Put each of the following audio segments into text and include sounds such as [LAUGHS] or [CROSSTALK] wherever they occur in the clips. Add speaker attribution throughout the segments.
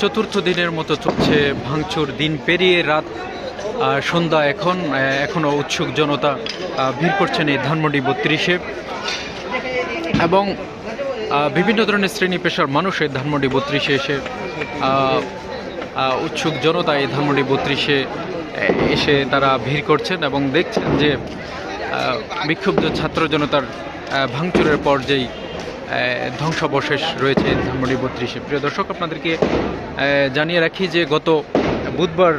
Speaker 1: চতুর্থ দিনের মতো চলছে ভাঙচুর। দিন পেরিয়ে রাত সন্ধ্যা এখন এখনও উৎসুক জনতা ভিড় করছেন এই ধানমন্ডি বত্রিশে। এবং বিভিন্ন ধরনের শ্রেণি পেশার মানুষ এই ধানমন্ডি বত্রিশে এসে উৎসুক জনতা এই ধানমন্ডি বত্রিশে এসে তারা ভিড় করছেন এবং দেখছেন যে বিক্ষুব্ধ ছাত্র জনতার ভাঙচুরের পর যেই ধ্বংসাবশেষ রয়েছে ধানমন্ডি বত্রিশে। প্রিয় দর্শক, আপনাদেরকে জানিয়ে রাখি যে গত বুধবার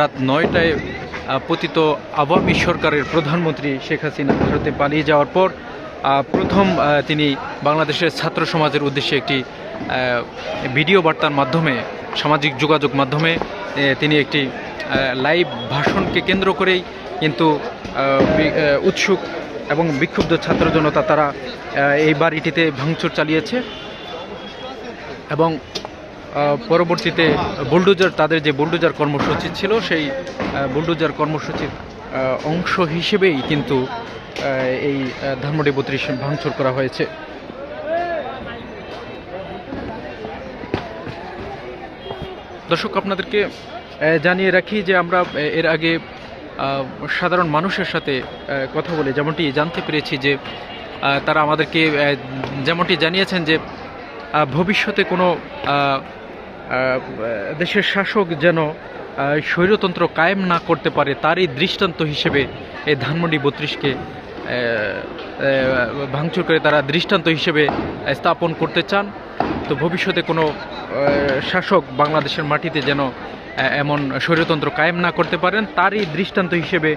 Speaker 1: রাত নয়টায় পতিত আওয়ামী সরকারের প্রধানমন্ত্রী শেখ হাসিনা ভারতে পালিয়ে যাওয়ার পর প্রথম তিনি বাংলাদেশের ছাত্র সমাজের উদ্দেশ্যে একটি ভিডিও বার্তার মাধ্যমে, সামাজিক যোগাযোগ মাধ্যমে তিনি একটি লাইভ ভাষণকে কেন্দ্র করেই কিন্তু উৎসুক এবং বিক্ষুব্ধ ছাত্র জনতা তারা এই বাড়িটিতে ভাঙচুর চালিয়েছে এবং পরবর্তীতে বুলডোজার, তাদের যে বুলডোজার কর্মসূচি ছিল সেই বুলডোজার কর্মসূচির অংশ হিসেবেই কিন্তু এই বত্রিশ ভাঙচুর করা হয়েছে। দর্শক, আপনাদেরকে জানিয়ে রাখি যে আমরা, এর আগে সাধারণ মানুষের সাথে কথা বলে যেমনটি জানতে পেরেছি যে তারা আমাদেরকে যেমনটি জানিয়েছেন যে ভবিষ্যতে কোনো দেশের শাসক যেন স্বৈরতন্ত্র কায়েম না করতে পারে, তারই দৃষ্টান্ত হিসেবে এই ধানমন্ডি বত্রিশকে ভাঙচুর করে তারা দৃষ্টান্ত হিসেবে স্থাপন করতে চান। তো ভবিষ্যতে কোনো শাসক বাংলাদেশের মাটিতে যেন এমন স্বৈরতন্ত্র কায়েম না করতে পারেন, তারই দৃষ্টান্ত হিসেবে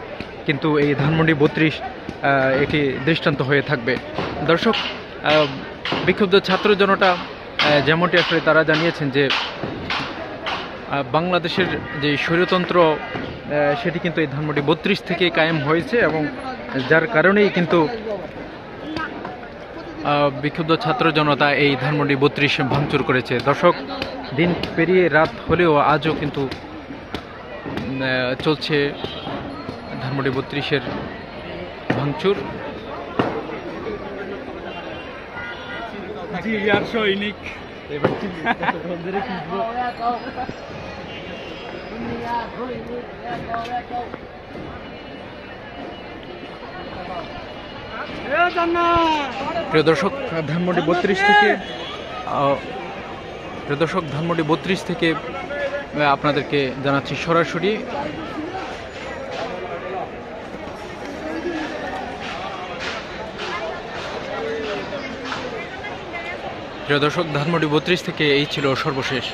Speaker 1: কিন্তু এই ধানমন্ডি বত্রিশ একটি দৃষ্টান্ত হয়ে থাকবে। দর্শক বিক্ষুব্ধ ছাত্র জনতা যেমনটি আসলে তারা জানিয়েছেন যে বাংলাদেশের যে স্বৈরতন্ত্র সেটি কিন্তু এই ধানমন্ডি বত্রিশ থেকে কায়েম হয়েছে এবং যার কারণেই কিন্তু বিক্ষুব্ধ ছাত্র জনতা এই ধানমন্ডি বত্রিশ ভাঙচুর করেছে। দর্শক দিন পেরিয়ে রাত হলেও আজও কিন্তু চলছে ধানমন্ডি বত্রিশের ভাঙচুর।
Speaker 2: সৈনিক। [LAUGHS]
Speaker 1: প্রিয় দর্শক, ধানমন্ডি বত্রিশ থেকে প্রিয় দর্শক, ধানমন্ডি বত্রিশ থেকে আপনাদেরকে জানাচ্ছি সরাসরি। প্রিয় দর্শক, ধানমন্ডি বত্রিশ থেকে এই ছিল সর্বশেষ।